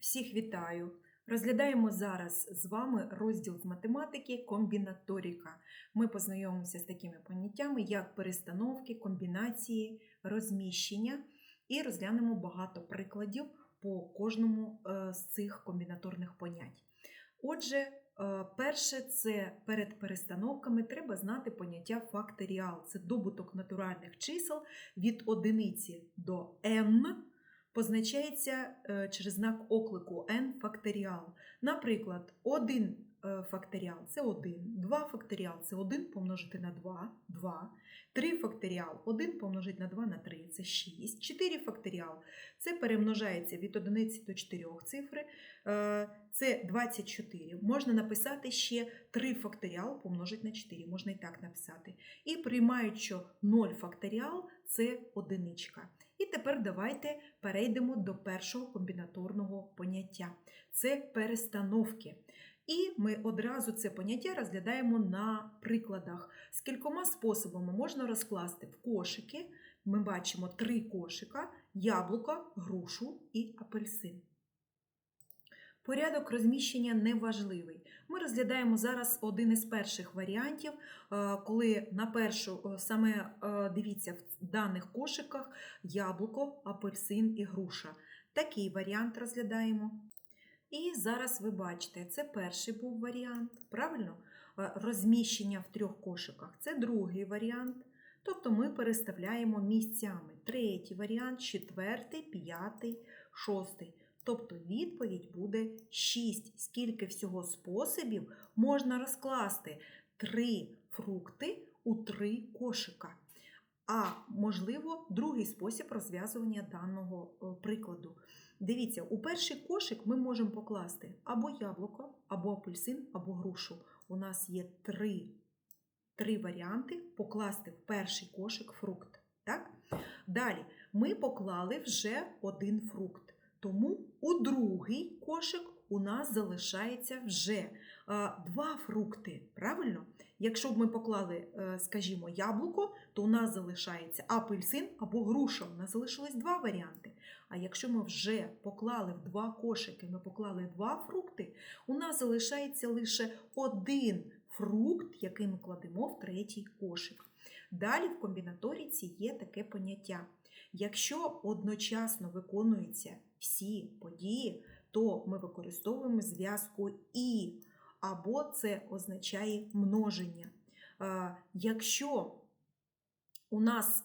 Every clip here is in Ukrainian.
Всіх вітаю! Розглядаємо зараз з вами розділ з математики комбінаторіка. Ми познайомимося з такими поняттями, як перестановки, комбінації, розміщення і розглянемо багато прикладів по кожному е, з цих комбінаторних понять. Отже, е, перше це перед перестановками треба знати поняття факторіал. Це добуток натуральних чисел від одиниці до n позначається е, через знак оклику n факторіал. Наприклад, 1 факторіал це 1, 2 факторіал це 1 помножити на 2, 2, 3 факторіал 1 помножити на 2 на 3 це 6, 4 факторіал це перемножається від 1 до 4 цифри, е, це 24. Можна написати ще 3 факторіал помножити на 4, можна і так написати. І приймають, що 0 факторіал це одиничка. І тепер давайте перейдемо до першого комбінаторного поняття. Це перестановки. І ми одразу це поняття розглядаємо на прикладах. З кількома способами можна розкласти в кошики. Ми бачимо три кошика: яблука, грушу і апельсин. Порядок розміщення неважливий. Ми розглядаємо зараз один із перших варіантів, е, коли на першу е, саме е, дивіться в даних кошиках яблуко, апельсин і груша. Такий варіант розглядаємо. І зараз ви бачите, це перший був варіант, правильно? Розміщення в трьох кошиках. Це другий варіант. Тобто ми переставляємо місцями. Третій варіант, четвертий, п'ятий, шостий. Тобто відповідь буде 6. Скільки всього способів можна розкласти три фрукти у три кошика. А можливо, другий спосіб розв'язування даного прикладу. Дивіться, у перший кошик ми можемо покласти або яблуко, або апельсин, або грушу. У нас є три, три варіанти покласти в перший кошик фрукт. Так? Далі ми поклали вже один фрукт. Тому у другий кошик у нас залишається вже два фрукти. Правильно? Якщо б ми поклали, скажімо, яблуко, то у нас залишається апельсин або груша. У нас залишилось два варіанти. А якщо ми вже поклали в два кошики, ми поклали два фрукти, у нас залишається лише один фрукт, який ми кладемо в третій кошик. Далі в комбінаторіці є таке поняття. Якщо одночасно виконуються всі події, то ми використовуємо зв'язку І, або це означає множення. Якщо у нас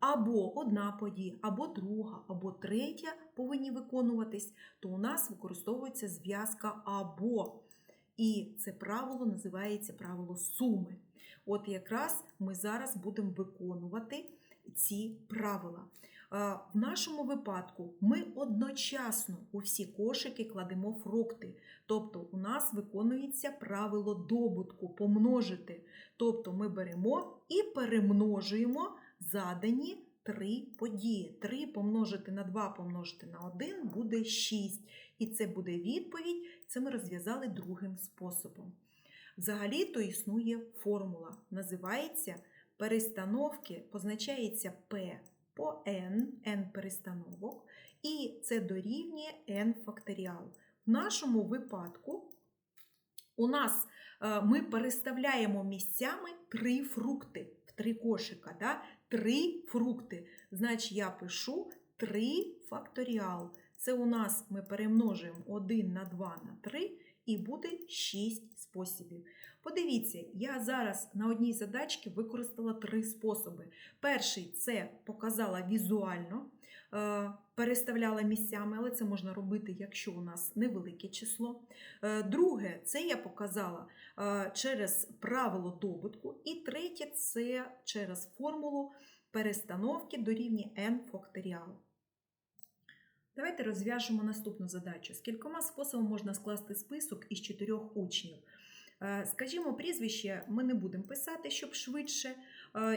або одна подія, або друга, або третя повинні виконуватись, то у нас використовується зв'язка або. І це правило називається правило суми. От якраз ми зараз будемо виконувати ці правила. В нашому випадку ми одночасно у всі кошики кладемо фрукти. Тобто у нас виконується правило добутку помножити. Тобто ми беремо і перемножуємо задані три події. 3 помножити на 2 помножити на 1 буде 6. І це буде відповідь. Це ми розв'язали другим способом. Взагалі-то існує формула. Називається перестановки, позначається P по n, n перестановок, і це дорівнює n факторіал. В нашому випадку у нас ми переставляємо місцями три фрукти в три кошика. Да? Три фрукти. Значить, я пишу 3 факторіал. Це у нас ми перемножуємо 1 на 2 на 3 і буде 6 способів. Подивіться, я зараз на одній задачці використала три способи. Перший це показала візуально, переставляла місцями, але це можна робити, якщо у нас невелике число. Друге, це я показала через правило добутку. І третє це через формулу перестановки дорівнює n факторіал. Давайте розв'яжемо наступну задачу. З кількома способами можна скласти список із чотирьох учнів. Скажімо, прізвище ми не будемо писати, щоб швидше.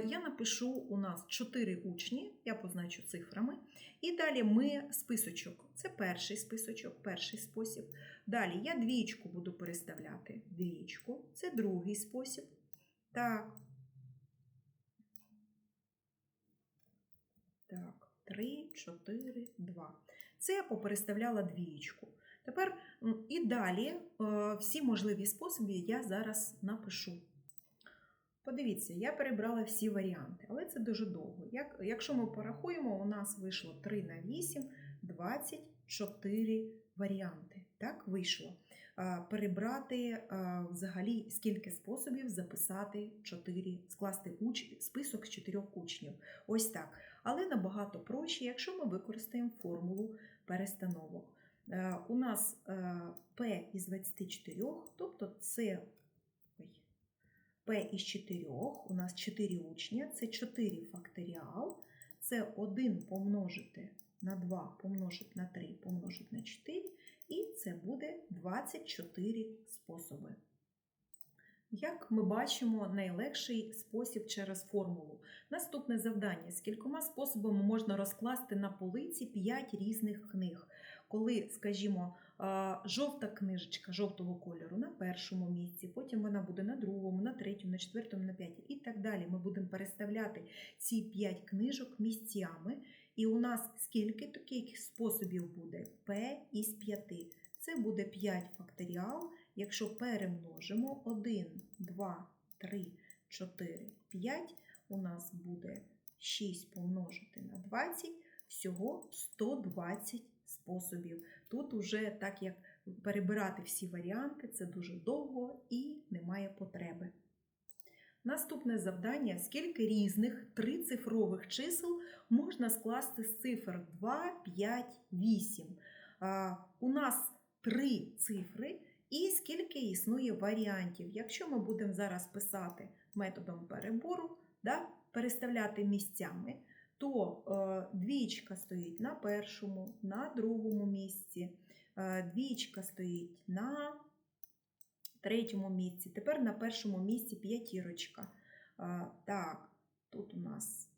Я напишу у нас 4 учні, я позначу цифрами. І далі ми списочок. Це перший списочок, перший спосіб. Далі я двічку буду переставляти. Двічку, це другий спосіб. Так. Так, 3, 4, 2. Це я попереставляла двічку. Тепер і далі е, всі можливі способи я зараз напишу. Подивіться, я перебрала всі варіанти, але це дуже довго. Як, якщо ми порахуємо, у нас вийшло 3 на 8, 24 варіанти. Так, вийшло. Перебрати взагалі скільки способів записати 4, скласти уч, список з 4 учнів. Ось так. Але набагато проще, якщо ми використаємо формулу перестановок. Е, У нас е, P із 24, тобто це P із 4, у нас 4 учня, це 4 факторіал, це 1 помножити на 2 помножити на 3 помножити на 4, і це буде 24 способи. Як ми бачимо, найлегший спосіб через формулу. Наступне завдання: з кількома способами можна розкласти на полиці 5 різних книг. Коли, скажімо, жовта книжечка жовтого кольору на першому місці, потім вона буде на другому, на третьому, на четвертому, на п'ятому і так далі. Ми будемо переставляти ці 5 книжок місцями. І у нас скільки таких способів буде? P із 5. Це буде 5 факторіал. Якщо перемножимо 1, 2, 3, 4, 5, у нас буде 6 помножити на 20, всього 120 способів. Тут уже так як перебирати всі варіанти, це дуже довго і немає потреби. Наступне завдання: скільки різних трицифрових чисел можна скласти з цифр 2, 5, 8. А, у нас три цифри, і скільки існує варіантів. Якщо ми будемо зараз писати методом перебору, да, переставляти місцями, то е, двічка стоїть на першому, на другому місці, е, двічка стоїть на третьому місці. Тепер на першому місці п'ятірочка. Е, так, тут у нас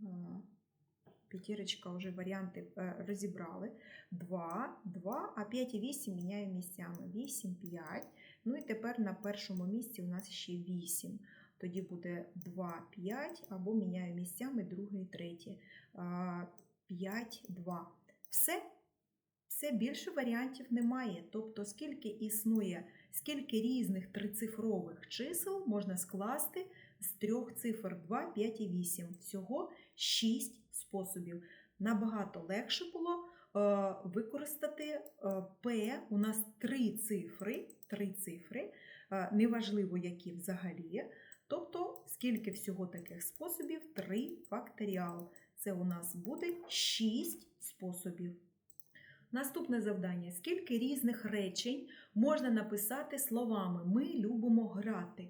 е, п'ятірочка вже варіанти е, розібрали. 2, 2, а 5 і 8 міняю місцями. 8, 5. Ну і тепер на першому місці у нас ще 8. Тоді буде 2, 5, або міняю місцями друге і третє. 5, 2. Все. Все більше варіантів немає. Тобто, скільки існує, скільки різних трицифрових чисел можна скласти з трьох цифр 2, 5 і 8. Всього 6 способів. Набагато легше було е, використати е, P. У нас три цифри, три цифри, е, неважливо, які взагалі. Тобто, скільки всього таких способів? 3 факторіал. Це у нас буде 6 способів. Наступне завдання: скільки різних речень можна написати словами Ми любимо грати.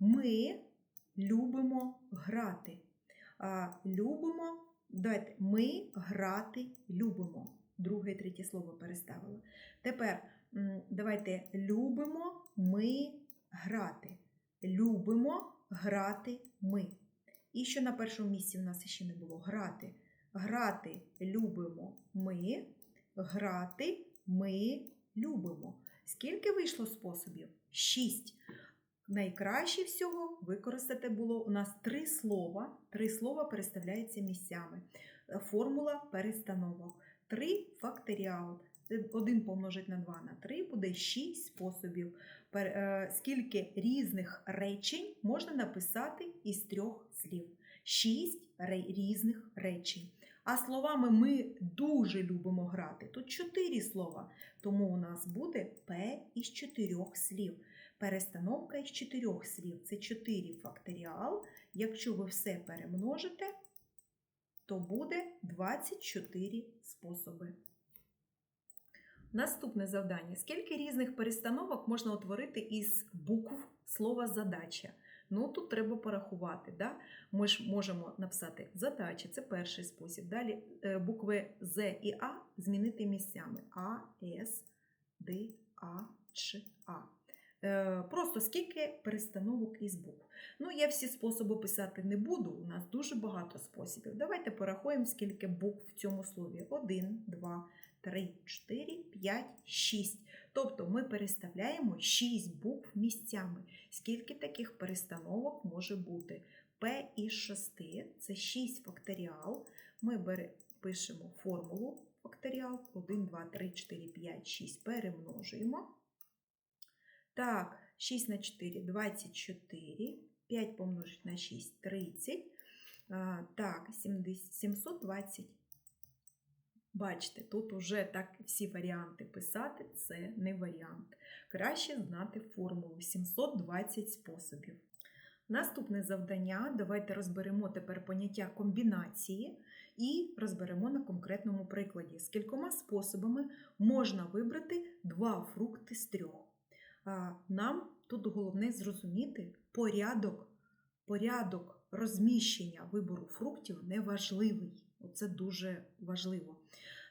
Ми любимо грати. А, любимо, давайте, ми грати любимо. Друге і третє слово переставила. Тепер давайте любимо ми грати. Любимо грати ми. І що на першому місці в нас ще не було грати. Грати любимо ми, грати ми любимо. Скільки вийшло способів? Шість. Найкраще всього використати було у нас три слова. Три слова переставляються місцями. Формула перестановок. Три факторіал. Один помножить на 2 на 3 буде 6 способів. Е, Скільки різних речень можна написати із трьох слів? 6 різних речень. А словами ми дуже любимо грати. Тут 4 слова, тому у нас буде П із 4 слів. Перестановка із 4 слів це 4 факторіал. Якщо ви все перемножите, то буде 24 способи. Наступне завдання. Скільки різних перестановок можна утворити із букв слова задача? Ну, тут треба порахувати. Да? Ми ж можемо написати задача, це перший спосіб. Далі е, букви З і А змінити місцями. А, С, Д, А, Ч, А. Е, Просто скільки перестановок із букв. Ну, я всі способи писати не буду, у нас дуже багато способів. Давайте порахуємо, скільки букв в цьому слові. 1, 2, 3, 4, 5, 6. Тобто ми переставляємо 6 букв місцями. Скільки таких перестановок може бути? P із 6 це 6 факторіал. Ми бере, пишемо формулу факторіал. 1, 2, 3, 4, 5, 6 перемножуємо. Так, 6 на 4 24. 5 помножить на 6 30. А, Так, 70 720. Бачите, тут уже так всі варіанти писати це не варіант. Краще знати формулу 720 способів. Наступне завдання. Давайте розберемо тепер поняття комбінації і розберемо на конкретному прикладі, з кількома способами можна вибрати два фрукти з трьох. Нам тут головне зрозуміти порядок, порядок розміщення вибору фруктів неважливий. Оце дуже важливо.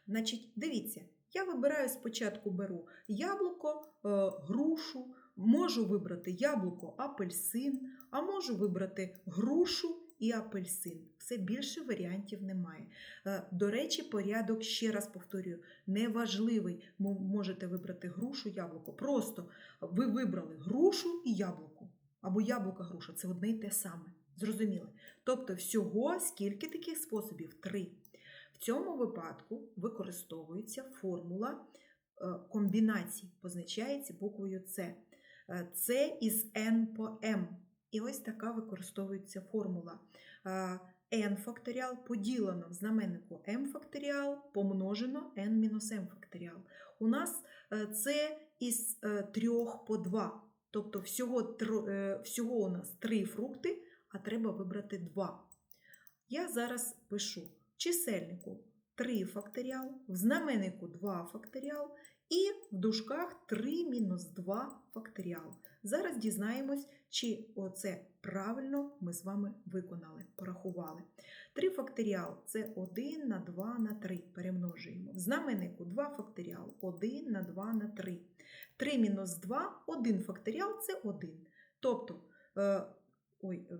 Значить, дивіться, я вибираю спочатку беру яблуко, е, грушу, можу вибрати яблуко, апельсин, а можу вибрати грушу і апельсин. Все більше варіантів немає. Е, До речі, порядок, ще раз повторюю, неважливий. Ви можете вибрати грушу, яблуко. Просто ви вибрали грушу і яблуко. Або яблука груша це одне й те саме. Зрозуміли? Тобто, всього скільки таких способів? Три. В цьому випадку використовується формула е, комбінацій, позначається буквою С. Е, С із n по m. І ось така використовується формула. Е, n факторіал поділено в знаменнику m факторіал помножено n-m факторіал. У нас е, це із 3 по 2. Тобто всього, е, всього у нас 3 фрукти, а треба вибрати 2. Я зараз пишу чисельнику 3 факторіал, в знаменнику 2 факторіал і в дужках 3 мінус 2 факторіал. Зараз дізнаємось, чи оце правильно ми з вами виконали, порахували. 3 факторіал це 1 на 2 на 3 перемножуємо. В знаменнику 2 факторіал 1 на 2 на 3. 3 мінус 2, 1 факторіал це 1. Тобто, е, ой, е,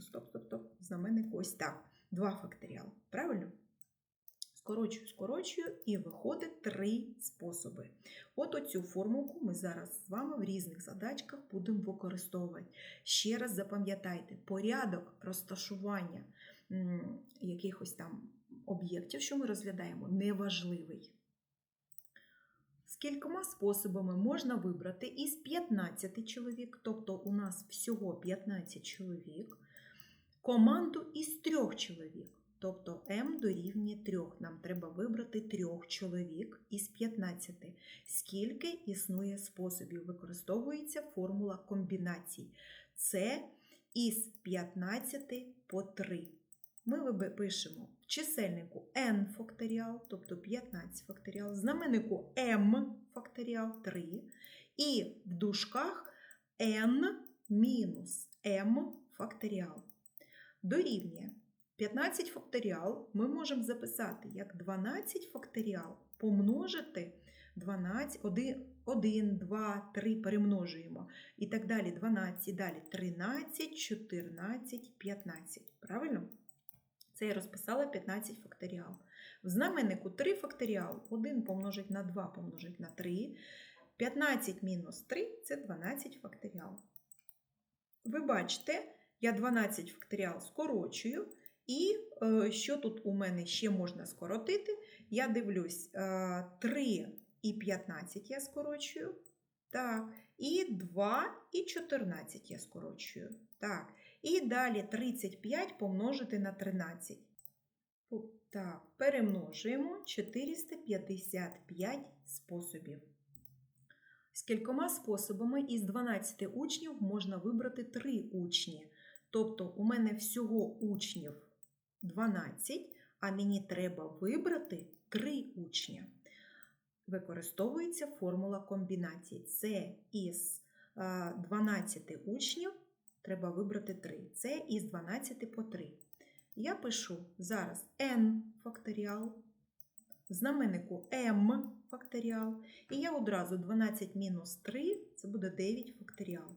стоп, стоп, стоп, знаменник ось так. 2 факторіал. Правильно? Скорочую, скорочую, і виходить три способи. От оцю формулку ми зараз з вами в різних задачках будемо використовувати. Ще раз запам'ятайте, порядок розташування якихось там об'єктів, що ми розглядаємо, неважливий. З кількома способами можна вибрати із 15 чоловік, тобто у нас всього 15 чоловік, команду із 3 чоловік. Тобто М дорівнює 3. Нам треба вибрати 3 чоловік із 15. Скільки існує способів? Використовується формула комбінацій. Це із 15 по 3. Ми пишемо в чисельнику n факторіал, тобто 15 факторіал, знаменнику m факторіал 3, і в дужках n мінус m факторіал. Дорівнює 15 факторіал ми можемо записати як 12 факторіал помножити 12, 1, 1, 2, 3 перемножуємо. І так далі 12, далі 13, 14, 15. Правильно? Це я розписала 15 факторіал. В знаменнику 3 факторіал 1 помножить на 2 помножить на 3. 15 мінус 3 це 12 факторіал. Ви бачите, я 12 факторіал скорочую. І е, що тут у мене ще можна скоротити? Я дивлюсь, е, 3 і 15 я скорочую. Так, і 2 і 14 я скорочую. Так, і далі 35 помножити на 13. Так, перемножуємо 455 способів. З кількома способами із 12 учнів можна вибрати 3 учні. Тобто у мене всього учнів 12, а мені треба вибрати 3 учня. Використовується формула комбінації. Це із е, 12 учнів треба вибрати 3. Це із 12 по 3. Я пишу зараз n факторіал, знаменнику m факторіал, і я одразу 12 мінус 3 це буде 9 факторіал.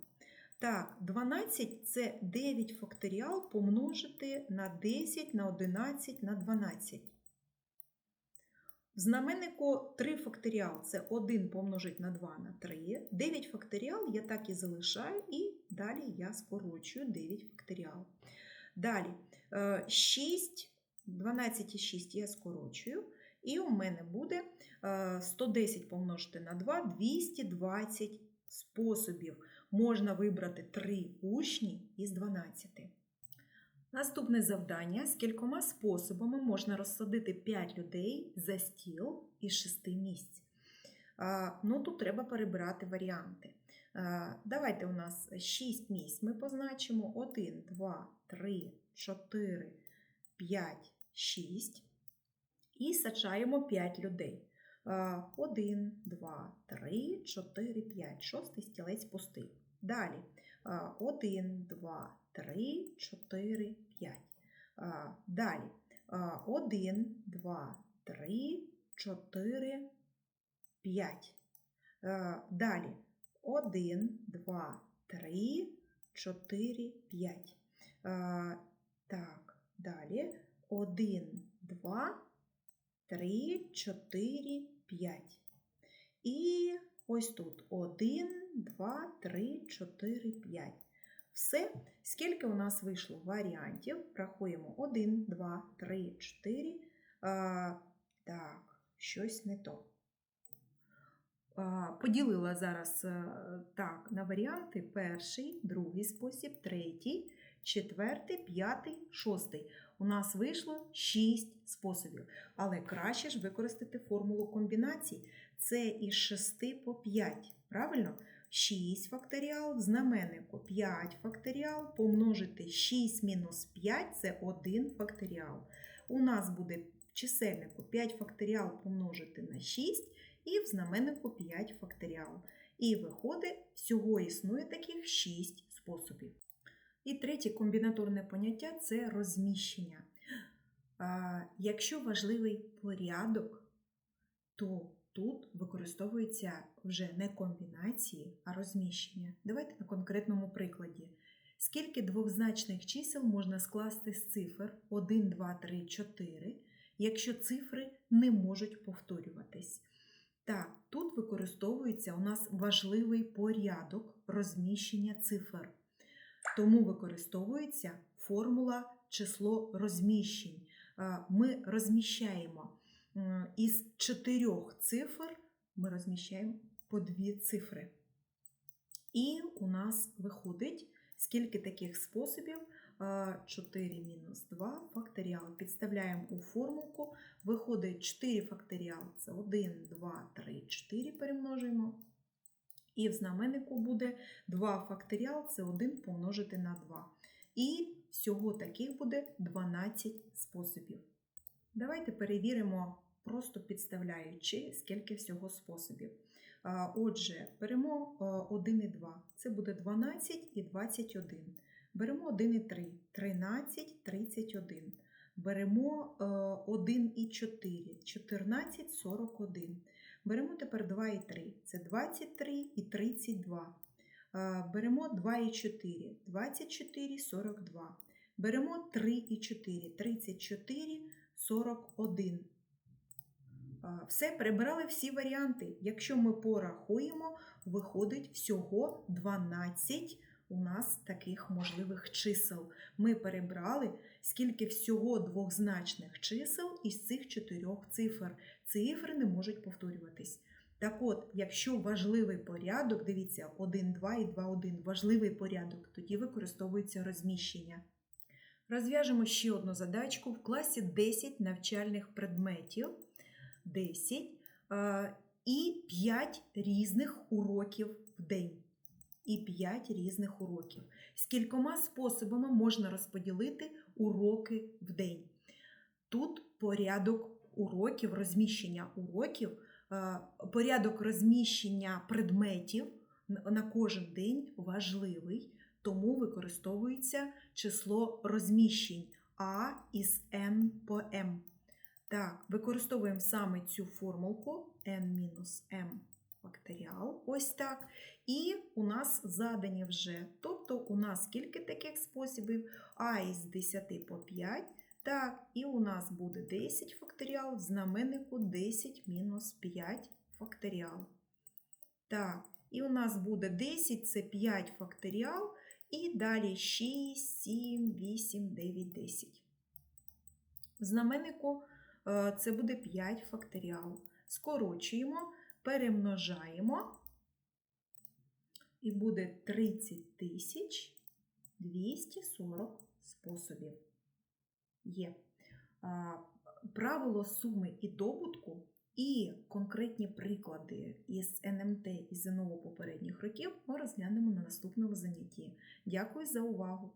Так, 12 це 9 факторіал помножити на 10, на 11, на 12. В знаменнику 3 факторіал це 1 помножить на 2 на 3. 9 факторіал я так і залишаю, і далі я скорочую 9 факторіал. Далі е, 6, 12 і 6 я скорочую. І у мене буде е, 110 помножити на 2 220 способів. Можна вибрати 3 учні із 12. Наступне завдання: з кількома способами можна розсадити 5 людей за стіл із 6 місць. Ну, тут треба перебирати варіанти. Давайте у нас 6 місць. Ми позначимо 1, 2, 3, 4, 5, 6 і саджаємо 5 людей. 1, 2, 3, 4, 5. Шостий стілець пустий. Далі 1, 2, 3, 4, 5. Далі 1, 2, 3, 4, 5. Далі 1, 2, 3, 4, 5. Так, далі 1, 2, 3, 4, 5. І ось тут 1, 2, 3, 4, 5. Все. Скільки у нас вийшло варіантів? Рахуємо 1, 2, 3, 4. А, так, щось не то. Поділила зараз так, на варіанти перший, другий спосіб, третій, четвертий, п'ятий, шостий. У нас вийшло 6 способів. Але краще ж використати формулу комбінацій. Це із 6 по 5. Правильно? 6 факторіал в знаменнику 5 факторіал помножити 6 мінус 5 це 1 факторіал. У нас буде в чисельнику 5 факторіал помножити на 6 і в знаменнику 5 факторіал. І виходить, всього існує таких 6 способів. І третє комбінаторне поняття це розміщення. Якщо важливий порядок, то тут використовуються вже не комбінації, а розміщення. Давайте на конкретному прикладі. Скільки двозначних чисел можна скласти з цифр 1, 2, 3, 4, якщо цифри не можуть повторюватись? Так, тут використовується у нас важливий порядок розміщення цифр. Тому використовується формула число розміщень. Ми розміщаємо із чотирьох цифр, ми розміщаємо по дві цифри. І у нас виходить, скільки таких способів? 4 мінус 2 факторіал. Підставляємо у формулку, виходить 4 факторіал це 1, 2, 3, 4 перемножуємо. І в знаменнику буде 2 факторіал це 1 помножити на 2. І всього таких буде 12 способів. Давайте перевіримо, просто підставляючи, скільки всього способів. Отже, беремо 1 і 2. Це буде 12 і 21. Беремо 1 і 3, 13, 31. Беремо 1 і 4, 14, 41. Беремо тепер 2 і 3, це 23 і 32. Беремо 2 і 4, 24, 42. Беремо 3 і 4, 34, 41. Все, перебирали всі варіанти. Якщо ми порахуємо, виходить всього 12 у нас таких можливих чисел. Ми перебрали, скільки всього двохзначних чисел із цих чотирьох цифр. Цифри не можуть повторюватись. Так от, якщо важливий порядок, дивіться, 1, 2 і 2, 1, важливий порядок, тоді використовується розміщення. Розв'яжемо ще одну задачку. В класі 10 навчальних предметів, 10 і 5 різних уроків в день. І 5 різних уроків. З кількома способами можна розподілити уроки в день. Тут порядок уроків, розміщення уроків, порядок розміщення предметів на кожен день важливий, тому використовується число розміщень А із N по M. Так, використовуємо саме цю формулку N-M факторіал. Ось так. І у нас задані вже. Тобто у нас скільки таких способів? А із 10 по 5. Так, і у нас буде 10 факторіал, в знаменнику 10 мінус 5 факторіал. Так, і у нас буде 10 це 5 факторіал, і далі 6, 7, 8, 9, 10. В знаменнику е, це буде 5 факторіал. Скорочуємо, перемножаємо, і буде 30 тисяч 240 способів. Є. Правило суми і добутку і конкретні приклади із НМТ і ЗНО попередніх років ми розглянемо на наступному занятті. Дякую за увагу!